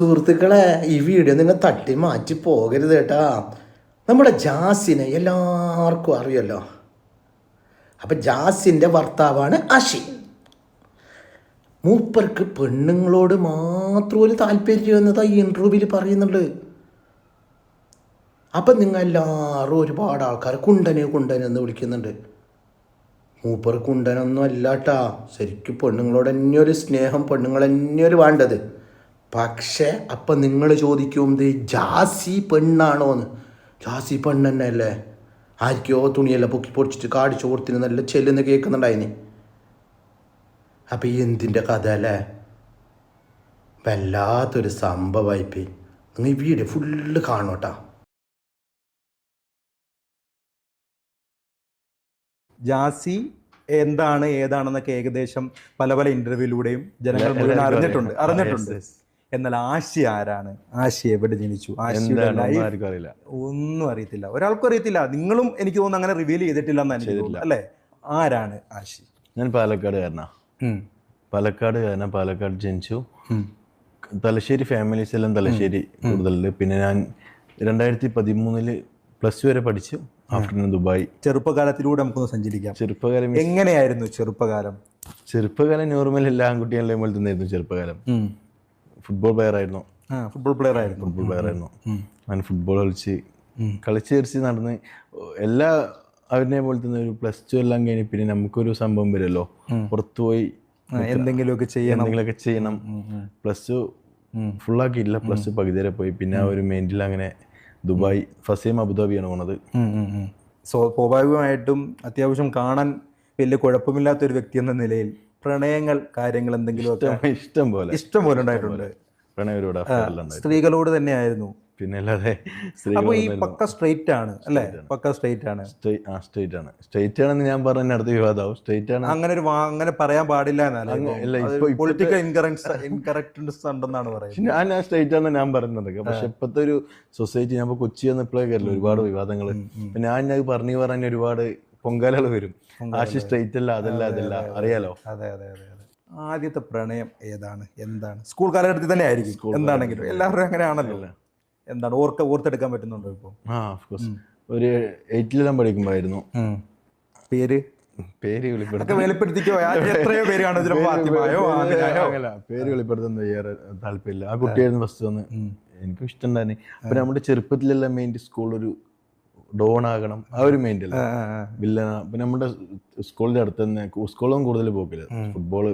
സുഹൃത്തുക്കളെ ഈ വീഡിയോ നിങ്ങൾ തട്ടി മാറ്റി പോകരുത് കേട്ടാ. നമ്മുടെ ജാസിനെ എല്ലാവർക്കും അറിയല്ലോ അപ്പം ജാസിന്റെ ഭർത്താവാണ് അഷി മൂപ്പർക്ക് പെണ്ണുങ്ങളോട് മാത്രം ഒരു താല്പര്യം എന്നതാ ഈ ഇന്റർവ്യൂവിൽ പറയുന്നുണ്ട്. അപ്പം നിങ്ങൾ എല്ലാവരും ഒരുപാട് ആൾക്കാർ കുണ്ടനെ കുണ്ടനെ എന്ന് വിളിക്കുന്നുണ്ട്. മൂപ്പർ കുണ്ടനൊന്നും അല്ലാട്ടാ. ശരിക്കും പെണ്ണുങ്ങളോട് തന്നെ ഒരു സ്നേഹം പെണ്ണുങ്ങൾ തന്നെ ഒരു വേണ്ടത്. പക്ഷേ അപ്പം നിങ്ങൾ ചോദിക്കും ഇത് ജാസി പെണ്ണാണോന്ന്? ജാസി പെണ്ണ് തന്നെ അല്ലേ ആർക്കോ തുണിയെല്ലാം പൊക്കി പൊടിച്ചിട്ട് കാടിച്ചു കൊടുത്തിന് നല്ല ചെല്ലുന്ന കേൾക്കുന്നുണ്ടായിനി അപ്പം ഈ എന്തിന്റെ കഥ അല്ലേ? വല്ലാത്തൊരു സംഭവമായിപ്പോയി നിങ്ങൾ ഈ വീഡിയോ ഫുള്ള് കാണോട്ടാ ജാസി എന്താണ് ഏതാണെന്നൊക്കെ ഏകദേശം പല പല ഇന്റർവ്യൂലൂടെയും ജനങ്ങൾ മുഴുവൻ അറിഞ്ഞിട്ടുണ്ട്. അറിഞ്ഞിട്ടുണ്ട്. എന്നാൽ ആശി ആരാണ്? ആശി എവിടെ ജനിച്ചു? ആശിയുടെ ലൈഫ് അറിയില്ല. ഒന്നും അറിയത്തില്ല. ഒരാൾക്കും അറിയത്തില്ല. നിങ്ങളും എനിക്ക് തോന്നുന്നു അങ്ങനെ റിവീൽ ചെയ്തിട്ടില്ല അല്ലെ എനിക്ക് അല്ലേ? ആരാണ് ആശി? ഞാൻ പാലക്കാടുകാരനാ. പാലക്കാടുകാരനാ. പാലക്കാട് ജനിച്ചു. തലശ്ശേരി ഫാമിലീസ് എല്ലാം തലശ്ശേരി കൂടുതലുണ്ട്. പിന്നെ ഞാൻ രണ്ടായിരത്തി പതിമൂന്നിൽ പ്ലസ് ടു വരെ പഠിച്ചു. Afternoon Dubai. ചെറുപ്പകാലത്തിലൂടെ നമുക്കൊന്ന് സഞ്ചരിക്കാം. ചെറുപ്പകാലം എങ്ങനെയായിരുന്നു ചെറുപ്പകാലം? ചെറുപ്പകാലം നോർമൽ എല്ലാ ആൺകുട്ടികളുടെയും പോലെ തന്നെയായിരുന്നു ചെറുപ്പകാലം. ഫുട്ബോൾ പ്ലെയർ ആയിരുന്നു. ഫുട്ബോൾ പ്ലെയർ ആയിരുന്നു. ഫുട്ബോൾ പ്ലെയർ ആയിരുന്നു. ഞാൻ ഫുട്ബോൾ കളിച്ച് കളിച്ച് കളിച്ച് നടന്ന് എല്ലാ അവരിനെ പോലെ തന്നെ ഒരു പ്ലസ് ടു എല്ലാം കഴിഞ്ഞ് പിന്നെ നമുക്കൊരു സംഭവം വരുമല്ലോ. പുറത്തു പോയി ആ, എന്തെങ്കിലുമൊക്കെ ചെയ്യണം. എന്തെങ്കിലുമൊക്കെ ചെയ്യണം. പ്ലസ് ടു ഫുള്ളാക്കിയില്ല പ്ലസ് ടു പകുതി വരെ പോയി. പിന്നെ ആ ഒരു മെയിന്റിൽ അങ്ങനെ ദുബായ് ഫസ്റ്റ് ടൈം അബുദാബിയാണ് പോണത്. സോ സ്വാഭാവികമായിട്ടും അത്യാവശ്യം കാണാൻ വലിയ കുഴപ്പമില്ലാത്ത ഒരു വ്യക്തി എന്ന നിലയിൽ പ്രണയങ്ങൾ കാര്യങ്ങൾ എന്തെങ്കിലുമൊക്കെ ഇഷ്ടം- പോലെ. ഇഷ്ടം പോലെ ഉണ്ടായിട്ടുണ്ട്. പ്രണയ സ്ത്രീകളോട് തന്നെയായിരുന്നു. പിന്നെ അല്ലാതെ അപ്പൊ ഈ പക്ക സ്ട്രേറ്റ് ആണ് അല്ലേ? പക്ക സ്ട്രേറ്റ് ആണ്. ആ സ്റ്റേറ്റ് ആണ്. സ്ട്രേറ്റ് ആണെന്ന് ഞാൻ പറഞ്ഞ അടുത്ത വിവാദമാവും. സ്ട്രേറ്റ് ആണ്. അങ്ങനെ ഒരു അങ്ങനെ പറയാൻ പാടില്ല പൊളിറ്റിക്കൽ ഇൻകറക്റ്റ് ഇൻകറക്ട്നെസ് ഉണ്ടെന്നാണ് പറയുന്നത്. ഞാൻ ആ സ്ട്രേറ്റ് ആണെന്ന് ഞാൻ പറയുന്നത് പക്ഷെ ഇപ്പോഴത്തെ ഒരു സൊസൈറ്റി ഞാൻ കൊച്ചി വന്നപ്പോഴേ കയറില്ല ഒരുപാട് വിവാദങ്ങൾ ഞാൻ അത് പറഞ്ഞു പറഞ്ഞ ഒരുപാട് പൊങ്കാലകൾ വരും. ആശി സ്ട്രേറ്റ് അല്ല അതല്ല അതല്ല. അറിയാലോ? അതെ അതെ അതെ അതെ ആദ്യത്തെ പ്രണയം ഏതാണ്? എന്താണ്? സ്കൂൾ കാലഘട്ടത്തിൽ തന്നെ ആയിരിക്കും എന്താണെങ്കിലും. എല്ലാവരും അങ്ങനെയാണല്ലോ. എന്താണ്? ഓർക്ക ഓർത്തെടുക്കാൻ പറ്റുന്നുണ്ടോ ഇപ്പോൾ ആ കോഴ്സ് ഒരു എയ്റ്റിലെല്ലാം പഠിക്കുമ്പോഴായിരുന്നു. പേര്? പേര് വെളിപ്പെടുത്തിക്കോ? എത്രയോ പേര് വെളിപ്പെടുത്തുന്ന താല്പര്യമില്ല. ആ കുട്ടിയായിരുന്നു ഫസ്റ്റ് വന്ന്. എനിക്കും ഇഷ്ടം തന്നെ അപ്പൊ നമ്മുടെ ചെറുപ്പത്തിലെല്ലാം മെയിൻ സ്കൂളിൽ ഒരു ഡോൺ ആകണം ആ ഒരു ആ. വില്ലന പിന്നെ നമ്മുടെ സ്കൂളിന്റെ അടുത്ത് തന്നെ സ്കൂളൊന്നും കൂടുതൽ പോക്കില്ല ഫുട്ബോൾ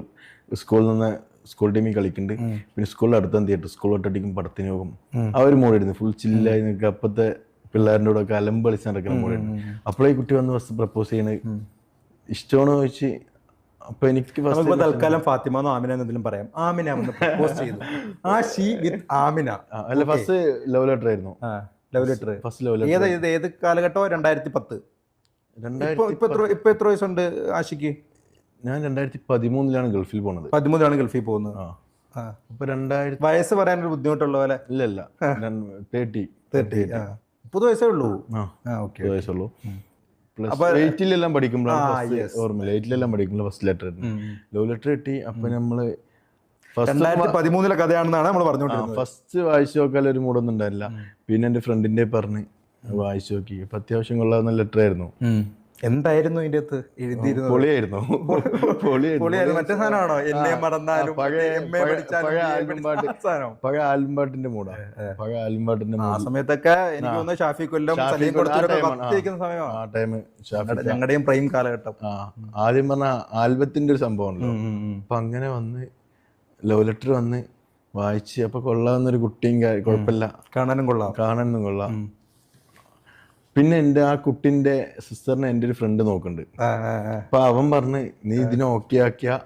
സ്കൂളിൽ നിന്ന് സ്കൂൾ ടീമിൽ കളിക്കുന്നുണ്ട് പിന്നെ സ്കൂളിൽ അടുത്ത് തന്നെ തിയേറ്റർ സ്കൂൾ ഒട്ടടിക്കും പടത്തിന് പോകും ആ ഒരു മോഡായിരുന്നു ഫുൾ ചില്ലായി നിൽക്കുക അപ്പത്തെ പിള്ളേരുടെ കൂടെ ഒക്കെ അലമ്പ് കളിച്ച് നടക്കുന്ന മൂടായിരുന്നു അപ്പോഴേ കുട്ടി വന്ന് ഫസ്റ്റ് പ്രപ്പോസ് ചെയ്യണ. ഇഷ്ടമാണോ ചോദിച്ച് അപ്പൊ എനിക്ക് തൽക്കാലം ഫാത്തിമ ആമിന എന്നതിലും പറയാം. ആമിന പ്രപ്പോസ് ചെയ്തു. ആ ഷീ വിത്ത് ആമിന. അല്ല ഫസ്റ്റ് ലവ് ലെറ്റർ ആയിരുന്നു. ലവ് ലെറ്റർ ഫസ്റ്റ് ലവ് ഏത് ലെറ്റർ ഏത് കാലഘട്ടമോ രണ്ടായിരത്തി പത്ത് ഇപ്പൊ ഇപ്പൊ എത്ര ഇപ്പൊ എത്ര വയസ്സുണ്ട് ആഷിക്ക് ഞാൻ രണ്ടായിരത്തി പതിമൂന്നിലാണ് ഗൾഫിൽ പോണത്. പതിമൂന്നിലാണ് ഗൾഫിൽ പോകുന്നത്. അപ്പൊ രണ്ടായിരത്തി വയസ്സ് പറയാനൊരു ബുദ്ധിമുട്ടുള്ള പോലെ? ഇല്ല ഇല്ല തേർട്ടി തേർട്ടി മുപ്പത് വയസ്സേ ഉള്ളൂ. വയസ്സുള്ളൂ. എയ്റ്റിലെല്ലാം പഠിക്കുമ്പോഴാണ് ഓർമ്മയില്ല എയ്റ്റിലെല്ലാം പഠിക്കുമ്പോൾ ഫസ്റ്റ് ലെറ്റർ ലവ് ലെറ്റർ കിട്ടി അപ്പൊ നമ്മൾ രണ്ടായിരത്തി പതിമൂന്നിലെ കഥയാണെന്നാണ് നമ്മൾ പറഞ്ഞുകൊണ്ടിരുന്നത്. ഫസ്റ്റ് വായിച്ചു നോക്കാൻ ഒരു മൂടൊന്നും ഉണ്ടായില്ല പിന്നെ എന്റെ ഫ്രണ്ടിന്റെ പറഞ്ഞ് വായിച്ചു നോക്കി. അപ്പൊ അത്യാവശ്യം കൊള്ളാവുന്ന ലെറ്റർ ആയിരുന്നു. എന്തായിരുന്നു ഇതിന്റെ അകത്ത്? എഴുതിയിരുന്നത്? പൊളിയായിരുന്നു. പൊളിയായിരുന്നു. മറ്റേ സാധനമാണോ? എന്നെ മറന്നാലും പഴയ- എം എ പഴയ- പഠിച്ചാലും പഴയ ബി എ ആൽബം പഠിച്ചാലും ആ സാധനം. പഴയ ആൽബം പാട്ടിന്റെ മൂടാ. പഴയ ആലുംപാട്ടിന്റെ ആ സമയത്തൊക്കെ എനിക്ക് തോന്നുന്നു ഷാഫി കൊല്ലം സലീം കൊടുത്തിരിക്കുന്ന time ആ ടൈം ഷാഫി ഞങ്ങളുടെയും പ്രൈം കാലഘട്ടം. ആദ്യം പറഞ്ഞ ആൽബത്തിന്റെ ഒരു സംഭവമുണ്ടല്ലോ അപ്പൊ അങ്ങനെ വന്ന് ലവ് ലെറ്റർ വന്ന് വായിച്ച് അപ്പൊ കൊള്ളാവുന്നൊരു കുട്ടിയും കുഴപ്പമില്ല കാണാനും കൊള്ളാം. കാണാനും കൊള്ളാം. പിന്നെ എന്റെ ആ കുട്ടിന്റെ സിസ്റ്ററിനെ എന്റെ ഒരു ഫ്രണ്ട് നോക്കുന്നുണ്ട്. അപ്പൊ അവൻ പറഞ്ഞ് നീ ഇതിനെ ഓക്കെ ആക്കിയ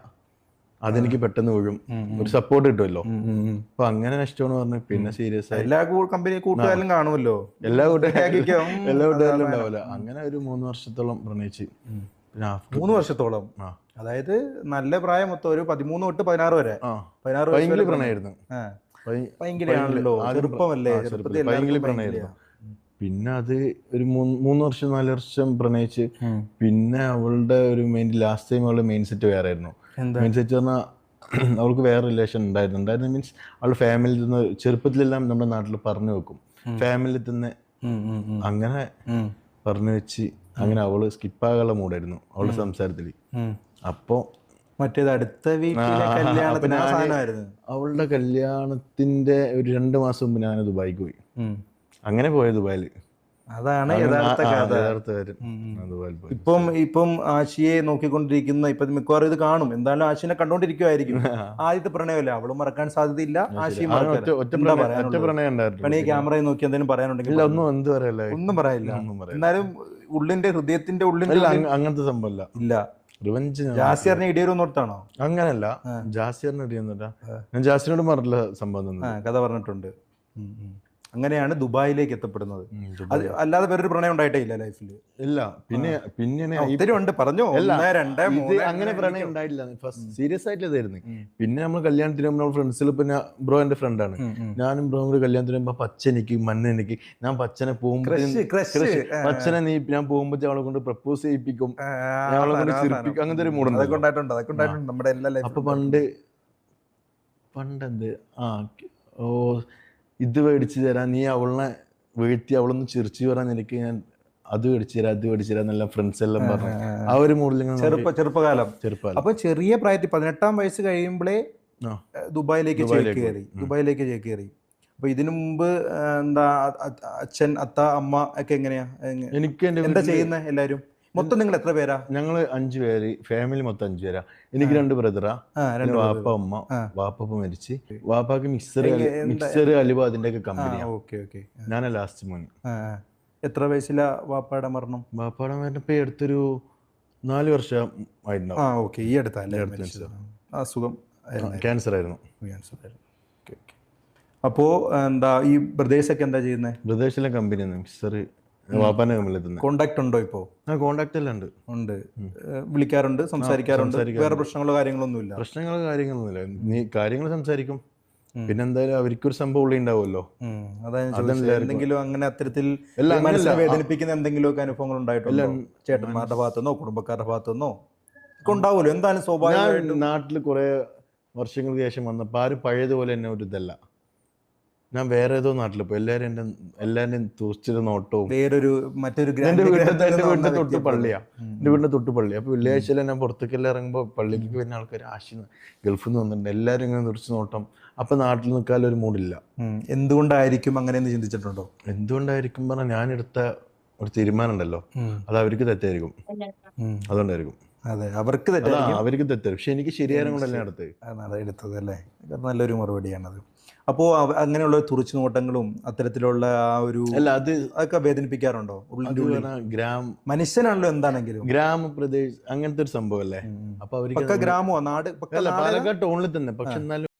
അതെനിക്ക് പെട്ടെന്ന് വീഴും. ഒരു സപ്പോർട്ട് കിട്ടുമല്ലോ. അപ്പൊ അങ്ങനെ നഷ്ടമാണ് പറഞ്ഞു പിന്നെ സീരിയസ് ആയി. എല്ലാ കമ്പനി കൂട്ടുകാരിലും കാണുമല്ലോ. എല്ലാ കൂട്ടുകാരും എല്ലാ കൂട്ടുകാരിലും ഉണ്ടാവില്ല. അങ്ങനെ ഒരു മൂന്ന് വർഷത്തോളം പ്രണയിച്ച്. മൂന്ന് വർഷത്തോളം. അതായത് നല്ല പ്രായം മൊത്തം ഒരു പതിമൂന്ന് തൊട്ട് പതിനാറ് വരെ. പതിനാറ് വയസ്സ് ഭയങ്കരയാണല്ലോ ചെറുപ്പമല്ലേ? ചെറുപ്പത്തിൽ പിന്നെ അത് ഒരു മൂന്ന് വർഷം നാല് വർഷം പ്രണയിച്ച് പിന്നെ അവളുടെ ഒരു മെയിൻ ലാസ്റ്റ് ടൈം അവളുടെ മെയിൻ സെറ്റ് വേറെ ആയിരുന്നു? മെയിൻ സെറ്റ് പറഞ്ഞാൽ അവൾക്ക് വേറെ റിലേഷൻ ഉണ്ടായിരുന്നു. ഉണ്ടായിരുന്ന മീൻസ് അവളുടെ ഫാമിലിയിൽ നിന്ന് ചെറുപ്പത്തിലെല്ലാം നമ്മുടെ നാട്ടിൽ പറഞ്ഞു വെക്കും. ഫാമിലിയിൽ തന്നെ. അങ്ങനെ പറഞ്ഞു വെച്ച് അങ്ങനെ അവൾ സ്കിപ്പാകാനുള്ള മൂടായിരുന്നു അവളുടെ സംസാരത്തിൽ അപ്പോ അപ്പോൾ മറ്റേത് അടുത്ത അവളുടെ കല്യാണത്തിന്റെ ഒരു രണ്ട് മാസം മുമ്പ് ഞാൻ ദുബായിക്ക് പോയി. അങ്ങനെ പോയ ദുബായിൽ അതാണ് യഥാർത്ഥ കഥ. ഇപ്പം ഇപ്പം ആശിയെ നോക്കിക്കൊണ്ടിരിക്കുന്ന ഇപ്പൊ മിക്കവാറും ഇത് കാണും. എന്തായാലും ആശിനെ കണ്ടോണ്ടിരിക്കുമായിരിക്കും ആദ്യത്തെ പ്രണയമല്ല? അവളും മറക്കാൻ സാധ്യതയില്ല. ആശിയും ക്യാമറയിൽ നോക്കി എന്തെങ്കിലും പറയാനുണ്ടെങ്കിൽ ഒന്നും എന്ത് പറയല്ലേ ഒന്നും പറയില്ല. പറയില്ല. എന്നാലും ഉള്ളിന്റെ ഹൃദയത്തിന്റെ ഉള്ളിന്റെ ഉള്ളിൽ അങ്ങനത്തെ സംഭവമല്ല ഇല്ല. റിവഞ്ച് ജാസിയറിനെ ഇടിയൊരുന്നോർത്താണോ അങ്ങനല്ല. ജാസിയറിനെ അറിയുന്നില്ല ഞാൻ ജാസിനോട് പറഞ്ഞില്ല സംഭവം കഥ പറഞ്ഞിട്ടുണ്ട്. അങ്ങനെയാണ് ദുബായിലേക്ക് എത്തപ്പെടുന്നത്. അത് അല്ലാതെ വേറൊരു പ്രണയം ഉണ്ടായിട്ടേ ഇല്ല ലൈഫിൽ ഇല്ല. പിന്നെ പിന്നെ ഒത്തിരി ഉണ്ട്. പറഞ്ഞു? രണ്ട് അങ്ങനെ പ്രണയം ഉണ്ടായിട്ടില്ല. സീരിയസ് ആയിട്ട് ഇതായിരുന്നു പിന്നെ നമ്മൾ കല്യാണത്തിന് നമ്മൾ ഫ്രണ്ട്സിൽ പിന്നെ ബ്രോ എന്റെ ഫ്രണ്ടാണ് ഞാനും ബ്രോ കൂടി കല്യാണത്തിന് വരുമ്പോ പച്ച എനിക്ക് മഞ്ഞ എനിക്ക് ഞാൻ പച്ചനെ പോകുമ്പോൾ. പച്ചനെ നീ ഞാൻ പോകുമ്പോ അവളെ കൊണ്ട് പ്രപ്പോസ് ചെയ്യിപ്പിക്കും. അവളെ കൊണ്ട് ചിരിപ്പിക്കും. അങ്ങനത്തെ ഒരു മൂടുണ്ട് അതൊക്കെ ഉണ്ടായിട്ടുണ്ട് അതൊക്കെ ഉണ്ടായിട്ടുണ്ട് നമ്മുടെ എല്ലാ അപ്പൊ ലൈഫിലും പണ്ട് പണ്ട് എന്ത് ആ ഓ ഇത് മേടിച്ച് തരാം നീ അവളെ വീഴ്ത്തി അവളൊന്ന് ചിരിച്ചു വരാൻ എനിക്ക് ഞാൻ അത് മേടിച്ചു തരാം അത് മേടിച്ചു തരാം എന്നെല്ലാം ഫ്രണ്ട്സ് എല്ലാം പറഞ്ഞു. ആ ഒരു മൂഡിൽ ചെറുപ്പ ചെറുപ്പകാലം. ചെറുപ്പം അപ്പൊ ചെറിയ പ്രായത്തിൽ പതിനെട്ടാം വയസ്സ് കഴിയുമ്പോഴേ ദുബായിലേക്ക് ചേക്കേറി. കയറി ദുബായിലേക്ക് ചേക്കേറി. കയറി അപ്പൊ ഇതിനു മുമ്പ് എന്താ അച്ഛൻ അത്ത അമ്മ ഒക്കെ എങ്ങനെയാ? എനിക്ക് എന്താ ചെയ്യുന്നത് എല്ലാരും? മൊത്തം നിങ്ങൾ എത്ര പേരാ? ഞങ്ങൾ അഞ്ചു പേര് ഫാമിലി മൊത്തം അഞ്ചു പേരാ. എനിക്ക് രണ്ട് ബ്രദറാ രണ്ട് വാപ്പ അമ്മ വാപ്പ മരിച്ച്. വാപ്പാക്ക് മിക്സർ മിക്സർ അലുവ അതിന്റെ ഒക്കെ കമ്പനിയാ ഓക്കെ ഓക്കെ. ഞാനാ ലാസ്റ്റ് മോൻ. എത്ര വയസ്സിലാ വാപ്പയുടെ മരണം? വാപ്പാടെ മരണപ്പോ അടുത്തൊരു നാല് വർഷം ആയിട്ടുണ്ടാവും. ആ ഓക്കെ. ഈ അടുത്ത? അസുഖം ക്യാൻസർ ആയിരുന്നു. ക്യാൻസർ ആയിരുന്നു. അപ്പോൾ എന്താ ഈ ബ്രദേശൊക്കെ എന്താ ചെയ്യുന്നത് ബ്രദേശിലെ കമ്പനി മിക്സർ കമ്പനിയിൽ കോണ്ടാക്ട് ഉണ്ടോ ഇപ്പോ? ആ കോണ്ടാക്ട് എല്ലാം ഉണ്ട്. ഉണ്ട്. വിളിക്കാറുണ്ട് സംസാരിക്കാറുണ്ട്. വേറെ പ്രശ്നങ്ങളോ കാര്യങ്ങളൊന്നും ഇല്ല. പ്രശ്നങ്ങളോ കാര്യങ്ങളൊന്നുമില്ല നീ കാര്യങ്ങൾ സംസാരിക്കും. പിന്നെന്തായാലും അവർക്കൊരു സംഭവം ഉള്ളി ഉണ്ടാവുമല്ലോ. എന്തെങ്കിലും അങ്ങനെ അത്തരത്തിൽ വേദനിപ്പിക്കുന്ന എന്തെങ്കിലുമൊക്കെ അനുഭവങ്ങൾ ഉണ്ടായിട്ടുണ്ടോ? ചേട്ടന്മാരുടെ ഭാഗത്തുനിന്നോ കുടുംബക്കാരുടെ ഭാഗത്തുനിന്നോ ഒക്കെ ഉണ്ടാവുമല്ലോ. എന്തായാലും സ്വാഭാവികമായിട്ടും. നാട്ടിൽ കുറെ വർഷങ്ങൾക്ക് ശേഷം വന്നപ്പോൾ ആരും പഴയതുപോലെ തന്നെ ഒരു ഇതല്ല. ഞാൻ വേറെ ഏതോ നാട്ടിൽ പോയി. എല്ലാവരും എന്റെ എല്ലാവരും തൂച്ചിട്ട് നോട്ടവും വേറൊരു മറ്റൊരു എന്റെ ഗ്രാൻഡ് വീട്ടിൽ എന്റെ വന്ന തൊട്ട് പള്ളിയാ. എന്റെ വീടിന്റെ തൊട്ട് പള്ളി അപ്പൊ വെള്ളിയാഴ്ചയിൽ ഞാൻ പുറത്തേക്കെല്ലാം ഇറങ്ങുമ്പോൾ പള്ളിക്ക് വരുന്ന ആൾക്കാർ ആശി ഗൾഫിൽ നിന്ന് വന്നിട്ടുണ്ട്. എല്ലാവരും ഇങ്ങനെ തുറച്ച് നോട്ടം. അപ്പൊ നാട്ടിൽ നിൽക്കാൻ ഒരു മൂടില്ല. എന്തുകൊണ്ടായിരിക്കും അങ്ങനെ ചിന്തിച്ചിട്ടുണ്ടോ? എന്തുകൊണ്ടായിരിക്കും പറഞ്ഞാൽ ഞാൻ എടുത്ത ഒരു തീരുമാനം ഉണ്ടല്ലോ. അത് അവർക്ക് തെറ്റായിരിക്കും. അതുകൊണ്ടായിരിക്കും. അതെ അവർക്ക് തെറ്റാണ് അവർക്ക് പക്ഷെ എനിക്ക് ശരിയായ കൊണ്ടല്ലേ അതാണ് എടുത്തത് അല്ലേ? നല്ലൊരു മറുപടിയാണത്. അപ്പോൾ അങ്ങനെയുള്ള തുറച്ചു നോട്ടങ്ങളും അത്തരത്തിലുള്ള ആ ഒരു അല്ല അത് അതൊക്കെ വേദനിപ്പിക്കാറുണ്ടോ? ഗ്രാമ മനുഷ്യനാണല്ലോ എന്താണെങ്കിലും. ഗ്രാമപ്രദേശ് അങ്ങനത്തെ ഒരു സംഭവം അല്ലേ? അപ്പൊ അവർക്ക് ഗ്രാമോ? നാട്? പാലക്കാട് ടൗണിൽ തന്നെ. പക്ഷെ എന്നാലും